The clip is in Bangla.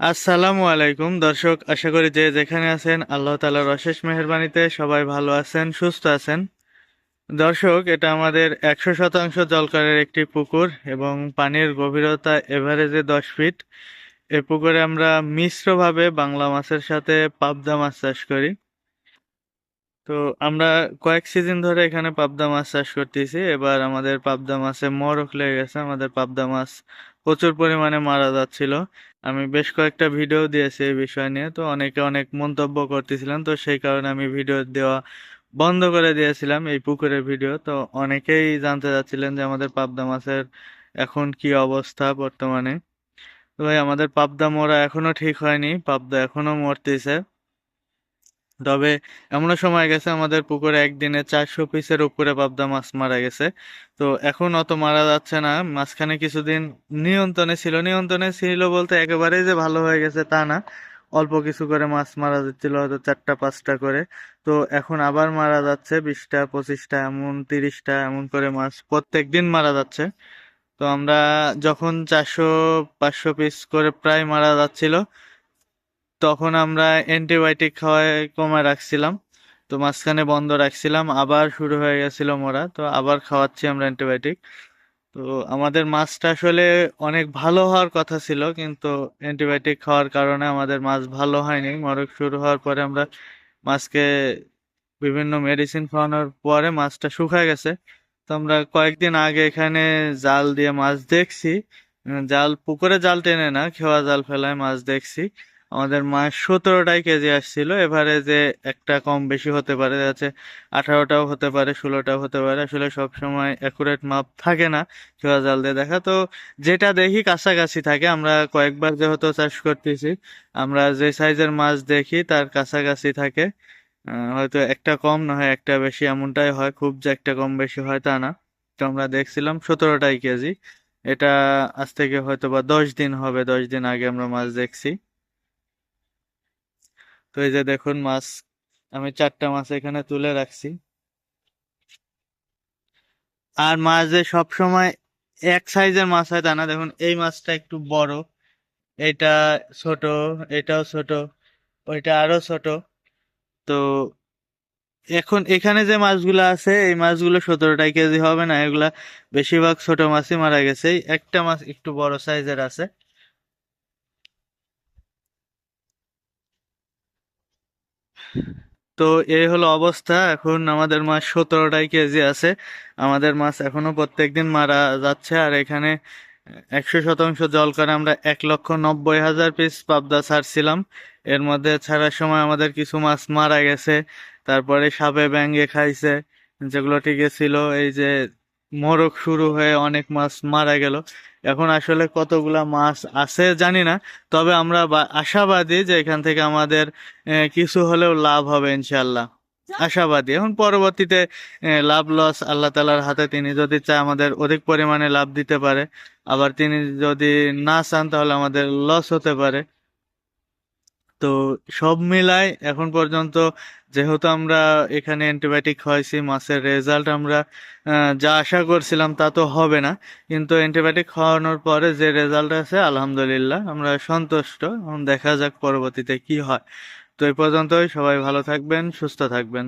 আসসালামু আলাইকুম, দর্শক, আশা করি যে যেখানে আছেন, আল্লাহ তালার অশেষ মেহরবানিতে সবাই ভালো আছেন, সুস্থ আছেন। দর্শক, এটা আমাদের একশো শতাংশ জলকারের একটি পুকুর এবং পানির গভীরতা এভারেজে দশ ফিট। এ পুকুরে আমরা মিশ্রভাবে বাংলা মাছের সাথে পাবদা মাছ চাষ করি। তো আমরা কয়েক সিজন ধরে এখানে পাবদা মাছ চাষ করতেছি। এবার আমাদের পাবদা মাছে মরক লেগে গেছে। আমাদের পাবদা মাছ প্রচুর পরিমাণে মারা যাচ্ছিল। আমি বেশ কয়েকটা ভিডিও দিয়েছি এই বিষয় নিয়ে। তো অনেকে অনেক মন্তব্য করতেছিলেন। তো সেই কারণে আমি ভিডিও দেওয়া বন্ধ করে দিয়েছিলাম এই পুকুরের ভিডিও তো অনেকেই জানতে চাচ্ছিলেন যে আমাদের পাবদা মাছের এখন কি অবস্থা বর্তমানে। তো ভাই, আমাদের পাবদা মরা এখনও ঠিক হয়নি। পাবদা এখনও মরতেছে। তবে এমনও সময় গেছে আমাদের পুকুরে একদিনে চারশো পিসের উপরে পাবদা মাছ মারা গেছে। তো এখন অত মারা যাচ্ছে না, মাঝখানে কিছুদিন নিয়ন্ত্রণে ছিল। নিয়ন্ত্রণে ছিল বলতে একেবারেই যে ভালো হয়ে গেছে তা না। অল্প কিছু করে মাছ মারা যাচ্ছিল হয়তো চারটা, পাঁচটা করে। তো এখন আবার মারা যাচ্ছে বিশটা, পঁচিশটা, এমন তিরিশটা, এমন করে মাছ প্রত্যেক দিন মারা যাচ্ছে। তো আমরা যখন চারশো, পাঁচশো পিস করে প্রায় মারা যাচ্ছিল তখন আমরা অ্যান্টিবায়োটিক খাওয়ায় কমায় রাখছিলাম, তো মাঝখানে বন্ধ রাখছিলাম, আবার শুরু হয়ে গেছিল মোরা, তো আবার খাওয়াচ্ছি আমরা অ্যান্টিবায়োটিক। তো আমাদের মাছটা আসলে অনেক ভালো হওয়ার কথা ছিল, কিন্তু অ্যান্টিবায়োটিক খাওয়ার কারণে আমাদের মাছ ভালো হয়নি। মরক শুরু হওয়ার পরে আমরা মাছকে বিভিন্ন মেডিসিন খাওয়ানোর পরে মাছটা শুকায় গেছে। তো আমরা কয়েকদিন আগে এখানে জাল দিয়ে মাছ দেখছি, জাল, পুকুরে জাল টেনে না, খেওয়া জাল ফেলায় মাছ দেখছি। আমাদের মাছ সতেরোটাই কেজি আসছিল। এবারে যে একটা কম বেশি হতে পারে যাচ্ছে আঠারোটাও হতে পারে, ষোলোটাও হতে পারে। আসলে সব সময় অ্যাকুরেট মাপ থাকে না খেওয়া জাল দিয়ে দেখা। তো যেটা দেখি কাছাকাছি থাকে, আমরা কয়েকবার যেহেতু চাষ করতেছি, আমরা যে সাইজের মাছ দেখি তার কাছাকাছি থাকে। হয়তো একটা কম না হয়, একটা বেশি এমনটাই হয়, খুব যে একটা কম বেশি হয় তা না। তো আমরা দেখছিলাম সতেরোটাই কেজি। এটা আজ থেকে হয়তো বা দশ দিন হবে, দশ দিন আগে আমরা মাছ দেখছি। তো এই যে দেখুন মাছ, আমি চারটা মাছ এখানে তুলে রাখছি। আর মাছ যে সব সময় এক সাইজের মাছ হয় তা না। দেখুন, এই মাছটা একটু বড়, এটা ছোট, এটাও ছোট, ওইটা আরও ছোট। তো এখন এখানে যে মাছগুলো আছে, এই মাছগুলো সতেরোটাই কেজি হবে না। এগুলা বেশিরভাগ ছোট মাছই মারা গেছে। একটা মাছ একটু বড় সাইজের আছে। তো এই হলো অবস্থা। এখন আমাদের মাছ সতেরোটাই কেজি আছে। আমাদের মাছ এখনও প্রত্যেকদিন মারা যাচ্ছে। আর এখানে একশো শতাংশ জল করে আমরা এক লক্ষ নব্বই হাজার পিস পাবদা ছাড়ছিলাম এর মধ্যে ছাড়ার সময় আমাদের কিছু মাছ মারা গেছে। তারপরে সাপে ব্যাঙে খাইছে। যেগুলো টিকে ছিল, এই যে মোরগ শুরু হয়ে অনেক মাছ মারা গেল। এখন আসলে কতগুলা মাছ আছে জানি না, তবে আমরা আশাবাদী যে এখান থেকে আমাদের কিছু হলেও লাভ হবে ইনশাল্লাহ আশাবাদী। এখন পরবর্তীতে লাভ লস আল্লাহ তালার হাতে, তিনি যদি চায় আমাদের অধিক পরিমাণে লাভ দিতে পারে। আবার তিনি যদি না চান তাহলে আমাদের লস হতে পারে। তো সব মিলাই এখন পর্যন্ত যেহেতু আমরা এখানে অ্যান্টিবায়োটিক খাওয়াইছি, মাছের রেজাল্ট আমরা যা আশা করছিলাম তা তো হবে না। কিন্তু অ্যান্টিবায়োটিক খাওয়ানোর পরে যে রেজাল্ট আছে, আলহামদুলিল্লাহ, আমরা সন্তুষ্ট। এখন দেখা যাক পরবর্তীতে কি হয়। তো এই পর্যন্তই, সবাই ভালো থাকবেন, সুস্থ থাকবেন।